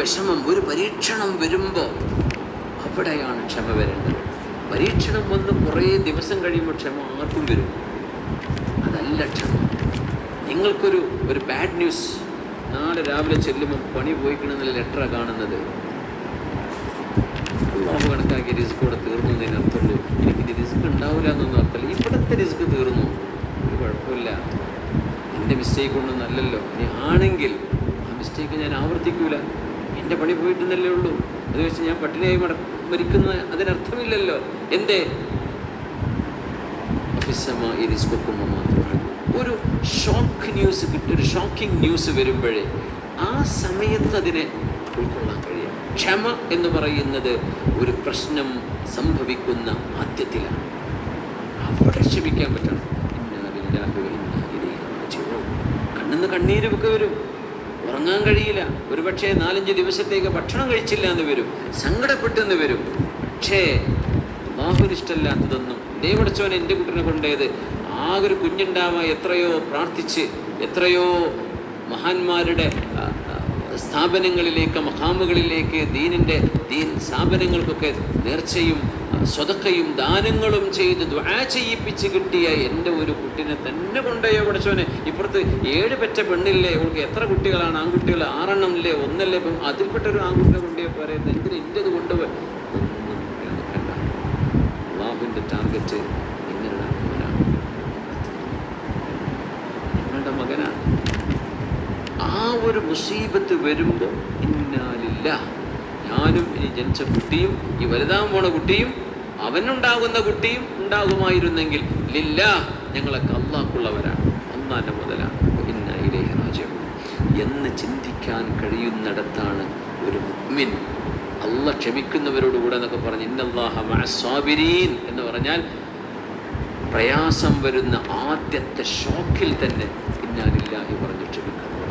വിഷമം ഒരു പരീക്ഷണം വരുമ്പോൾ അവിടെയാണ് ക്ഷമ വരേണ്ടത് പരീക്ഷണം വന്ന് കുറേ ദിവസം കഴിയുമ്പോൾ ക്ഷമ ആർക്കും വരും. അതല്ല ക്ഷമ. നിങ്ങൾക്കൊരു ഒരു ബാഡ് ന്യൂസ് നാളെ രാവിലെ ചെല്ലുമ്പോൾ പണി പോയിക്കണമെന്നുള്ള ലെറ്ററാണ് കാണുന്നത്. അള്ളാഹു കണക്കാക്കിയ റിസ്ക് കൂടെ തീർന്നു എന്നതിന് അർത്ഥമുള്ളൂ. എനിക്കിനി റിസ്ക് ഉണ്ടാവില്ല എന്നൊന്നും അർത്ഥമില്ല. ഇവിടുത്തെ റിസ്ക് തീർന്നു. ഒരു കുഴപ്പമില്ല. എന്റെ മിസ്റ്റേക്ക് ഒന്നും നല്ലല്ലോ ഇനി ആണെങ്കിൽ ആ മിസ്റ്റേക്ക് ഞാൻ ആവർത്തിക്കൂല. എന്റെ പണി പോയിട്ടെന്നല്ലേ ഉള്ളൂ. അത് വെച്ച് ഞാൻ പട്ടിണിയായി മട മരിക്കുന്ന അതിനർത്ഥമില്ലല്ലോ. മാത്രമാണ് ഒരു ഷോക്ക് ന്യൂസ് കിട്ടി ഒരു ഷോക്കിംഗ് ന്യൂസ് വരുമ്പോഴേ ആ സമയത്ത് അതിനെ ഉൾക്കൊള്ളാൻ കഴിയും. ക്ഷമ എന്ന് പറയുന്നത് ഒരു പ്രശ്നം സംഭവിക്കുന്ന ആദ്യത്തിലാണ്. അവിടെ ക്ഷമിക്കാൻ പറ്റണം. കണ്ണെന്ന് കണ്ണീര് കണ്ണീരൊക്കെ വരും. ഉറങ്ങാൻ കഴിയില്ല. ഒരുപക്ഷെ നാലഞ്ച് ദിവസത്തേക്ക് ഭക്ഷണം കഴിച്ചില്ല എന്ന് വരും. സങ്കടപ്പെട്ടെന്ന് വരും. പക്ഷേ ബാഹുരിഷ്ടല്ലാത്തതൊന്നും ഇഷ്ടമല്ലാത്തതൊന്നും. എന്റെ കുട്ടിനെ കൊണ്ടേത്. ആകെ ഒരു കുഞ്ഞുണ്ടാവാൻ എത്രയോ പ്രാർത്ഥിച്ച് എത്രയോ മഹാന്മാരുടെ സ്ഥാപനങ്ങളിലേക്ക് മഹാമുകളിലേക്ക് ദീനിന്റെ ദീൻ സ്ഥാപനങ്ങൾക്കൊക്കെ നേർച്ചയും സ്വതക്കയും ദാനങ്ങളും ചെയ്ത് ദ്വാ ചെയ്യിപ്പിച്ച് കിട്ടിയ എന്റെ ഒരു കുട്ടിനെ തന്നെ കൊണ്ടുപോയോ പഠിച്ചവനെ ഇപ്പുറത്ത് ഏഴ് പെറ്റ പെണ്ണില്ലേ? അവൾക്ക് എത്ര കുട്ടികളാണ്? ആൺകുട്ടികൾ ആറെണ്ണം ഇല്ലേ ഒന്നല്ലേ? ഇപ്പം അതിൽപ്പെട്ട ഒരു ആൺകുട്ടിനെ കൊണ്ടുപോയി പറയുന്നത് എന്തിന് എന്റെത് കൊണ്ടുപോയി? ഒന്നും അള്ളാഹുവിന്റെ ടാർഗറ്റ് നിങ്ങളുടെ മകനാണ്. ആ ഒരു മുസീബത്ത് വരുമ്പോൾ ഇന്നാലില്ല ഞാനും ഇനി ജനിച്ച കുട്ടിയും ഈ വലുതാൻ പോണ കുട്ടിയും അവനുണ്ടാകുന്ന കുട്ടിയും ഉണ്ടാകുമായിരുന്നെങ്കിൽ ലില്ല ഞങ്ങളൊക്കെ അള്ളാഹ്ക്കുള്ളവരാണ് ഒന്നാന്റെ മുതലാണ്. റാജിഊൻ. എന്ന് ചിന്തിക്കാൻ കഴിയുന്നിടത്താണ് ഒരു മുഗ്മിൻ അല്ല ക്ഷമിക്കുന്നവരോടുകൂടെ എന്നൊക്കെ പറഞ്ഞ് ഇന്നല്ലാഹ എന്ന് പറഞ്ഞാൽ പ്രയാസം വരുന്ന ആദ്യത്തെ ഷോക്കിൽ തന്നെ ഇന്നാലില്ലാഹി പറഞ്ഞു ക്ഷമിക്കുന്നവർ.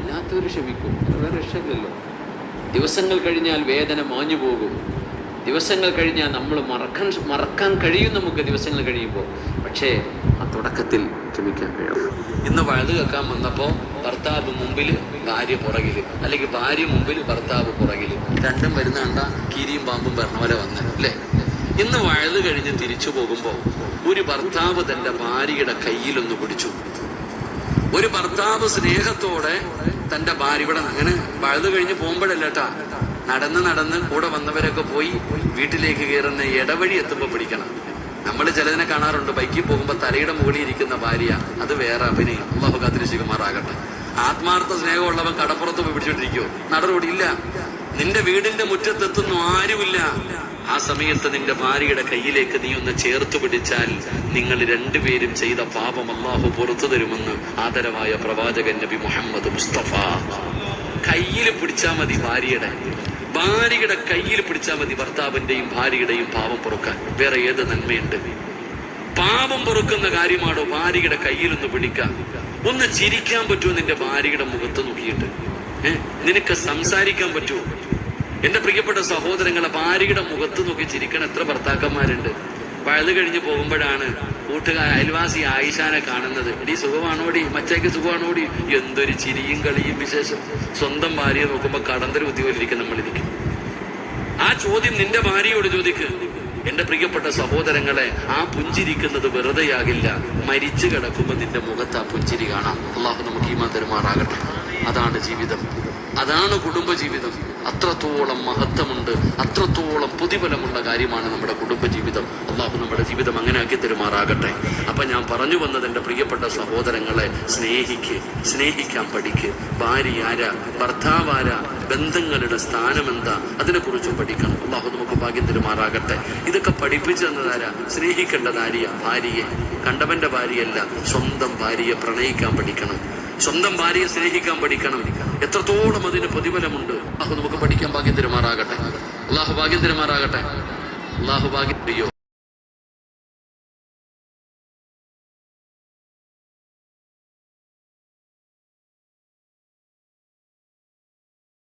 അല്ലാത്തവർ ക്ഷമിക്കും. വേറെ രക്ഷയില്ലല്ലോ. ദിവസങ്ങൾ കഴിഞ്ഞാൽ വേദന മാഞ്ഞു പോകും. ദിവസങ്ങൾ കഴിഞ്ഞാൽ നമ്മൾ മറക്കാൻ മറക്കാൻ കഴിയും നമുക്ക് ദിവസങ്ങൾ കഴിയുമ്പോൾ. പക്ഷേ ആ തുടക്കത്തിൽ ക്ഷമിക്കാൻ കഴിയും ഇന്ന് വഴുത് കേൾക്കാൻ വന്നപ്പോൾ ഭർത്താവ് മുമ്പിൽ ഭാര്യ പുറകിൽ അല്ലെങ്കിൽ ഭാര്യ മുമ്പിൽ ഭർത്താവ് പുറകിൽ രണ്ടും വരുന്ന കണ്ട കീരിയും പാമ്പും പറഞ്ഞ പോലെ വന്ന് അല്ലേ? ഇന്ന് വഴുത് കഴിഞ്ഞ് തിരിച്ചു പോകുമ്പോൾ ഒരു ഭർത്താവ് തന്റെ ഭാര്യയുടെ കയ്യിലൊന്ന് പിടിച്ചു. ഒരു ഭർത്താവ് സ്നേഹത്തോടെ തന്റെ ഭാര്യ ഇവിടെ അങ്ങനെ വഴുത് കഴിഞ്ഞ് പോകുമ്പോഴല്ലേട്ടാ നടന്ന് നടന്ന് കൂടെ വന്നവരൊക്കെ പോയി വീട്ടിലേക്ക് കയറുന്ന ഇടവഴി എത്തുമ്പോൾ പിടിക്കണം. നമ്മൾ ചിലതിനെ കാണാറുണ്ട്. ബൈക്കിൽ പോകുമ്പോൾ തലയുടെ മുകളിൽ ഇരിക്കുന്ന ഭാര്യ അത് വേറെ അഭിനയം. അള്ളാഹു കാത്തിരിശുമാറാകട്ടെ ആത്മാർത്ഥ സ്നേഹമുള്ളവൻ കടപ്പുറത്ത് പോയി പിടിച്ചോണ്ടിരിക്കുവോ? നടറോടില്ല നിന്റെ വീടിന്റെ മുറ്റത്തെത്തുന്നു ആരുമില്ല. ആ സമയത്ത് നിന്റെ ഭാര്യയുടെ കയ്യിലേക്ക് നീ ഒന്ന് ചേർത്ത് പിടിച്ചാൽ നിങ്ങൾ രണ്ടുപേരും ചെയ്ത പാപം അള്ളാഹു പുറത്തു തരുമെന്ന് ആദരവായ പ്രവാചകൻ നബി മുഹമ്മദ് മുസ്തഫ. കയ്യിൽ പിടിച്ചാൽ മതി ഭാര്യയുടെ. ഭാര്യയുടെ കയ്യിൽ പിടിച്ചാൽ മതി ഭർത്താവിന്റെയും ഭാര്യയുടെയും പാപം പൊറുക്കാൻ. വേറെ ഏത് നന്മയുണ്ട്? പാപം പൊറുക്കുന്ന കാര്യമാണോ ഭാര്യയുടെ കയ്യിൽ ഒന്ന് പിടിക്കാം? ഒന്ന് ചിരിക്കാൻ പറ്റുമോ നിന്റെ ഭാര്യയുടെ മുഖത്ത് നോക്കിയിട്ട്? ഏഹ് നിനക്ക് സംസാരിക്കാൻ പറ്റുമോ? എന്റെ പ്രിയപ്പെട്ട സഹോദരങ്ങളെ ഭാര്യയുടെ മുഖത്ത് നോക്കി ചിരിക്കണ എത്ര ഭർത്താക്കന്മാരുണ്ട്. പഴുത് കഴിഞ്ഞ് പോകുമ്പോഴാണ് കൂട്ടുകാർ അയൽവാസി ആയിഷാനെ കാണുന്നത്. ഇടി സുഖമാണോടി? മച്ചയ്ക്ക് സുഖമാണോടി? എന്തൊരു ചിരിയും കളിയും വിശേഷം. സ്വന്തം ഭാര്യയെ നോക്കുമ്പോ കടന്തര ബുദ്ധിപോലിരിക്കും നമ്മളിരിക്കും ആ ചോദ്യം നിന്റെ ഭാര്യയോട് ചോദിക്ക്. എന്റെ പ്രിയപ്പെട്ട സഹോദരങ്ങളെ ആ പുഞ്ചിരിക്കുന്നത് വെറുതെയാകില്ല. മരിച്ചു കിടക്കുമ്പോൾ നിന്റെ മുഖത്ത് ആ പുഞ്ചിരി കാണാം. അള്ളാഹു നമുക്ക് ഈമാ തരുമാറാകട്ടെ. അതാണ് ജീവിതം. അതാണ് കുടുംബജീവിതം. അത്രത്തോളം മഹത്വമുണ്ട് അത്രത്തോളം പ്രതിഫലമുള്ള കാര്യമാണ് നമ്മുടെ കുടുംബജീവിതം. അള്ളാഹു നമ്മുടെ ജീവിതം അങ്ങനെ ആക്കി തരുമാറാകട്ടെ. അപ്പൊ ഞാൻ പറഞ്ഞു വന്നത് എന്റെ പ്രിയപ്പെട്ട സഹോദരങ്ങളെ സ്നേഹിക്ക് സ്നേഹിക്കാൻ പഠിക്ക്. ഭാര്യ ആര ഭർത്താവ് ബന്ധങ്ങളുടെ സ്ഥാനം എന്താ അതിനെക്കുറിച്ച് പഠിക്കണം. അള്ളാഹു നമുക്ക് ഭാഗ്യം തരുമാറാകട്ടെ. ഇതൊക്കെ പഠിപ്പിച്ചു തന്നതാരാ സ്നേഹിക്കേണ്ടതാരിയ ഭാര്യയെ. കണ്ടവന്റെ ഭാര്യയല്ല സ്വന്തം ഭാര്യയെ പ്രണയിക്കാൻ പഠിക്കണം. സ്വന്തം ഭാര്യയെ സ്നേഹിക്കാൻ പഠിക്കണം. എത്രത്തോളം അതിന് പ്രതിഫലമുണ്ട്. അള്ളാഹു നമുക്ക് പഠിക്കാൻ ഭാഗ്യം തരുമാറാകട്ടെ. അള്ളാഹു ഭാഗ്യം തരുമാറാകട്ടെ. അള്ളാഹു ഭാഗ്യം